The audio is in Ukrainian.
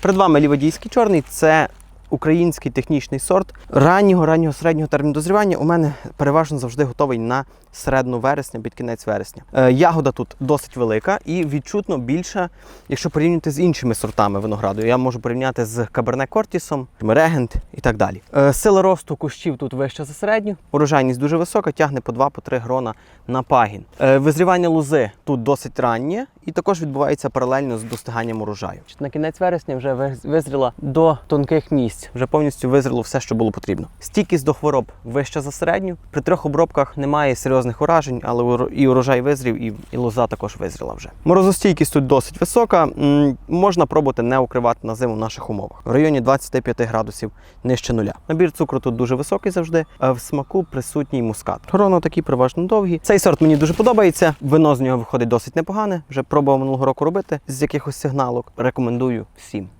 Перед вами ліводійський чорний. Це український технічний сорт раннього, раннього середнього терміну дозрівання. У мене переважно завжди готовий на середину вересня, під кінець вересня. Е, ягода тут досить велика і відчутно більша, якщо порівнювати з іншими сортами винограду. Я можу порівняти з Каберне Кортісом, Регент і так далі. Е, сила росту кущів тут вища за середню. Урожайність дуже висока, тягне по 2-3 грона на пагін. Е, визрівання лози тут досить раннє і також відбувається паралельно з достиганням урожаю. На кінець вересня вже визріла до тонких місць. Вже повністю визріло все, що було потрібно. Стійкість до хвороб вища за середню. При трьох обробках немає серйозних уражень, але і урожай визрів, і, і лоза також визріла вже. Морозостійкість тут досить висока. М, Можна пробувати не укривати на зиму в наших умовах. В районі 25 градусів нижче нуля. Набір цукру тут дуже високий завжди. А в смаку присутній мускат. Гроно такі переважно довгі. Цей сорт мені дуже подобається. Вино з нього виходить досить непогане. Вже пробував минулого року робити з якихось сигналок. Рекомендую всім.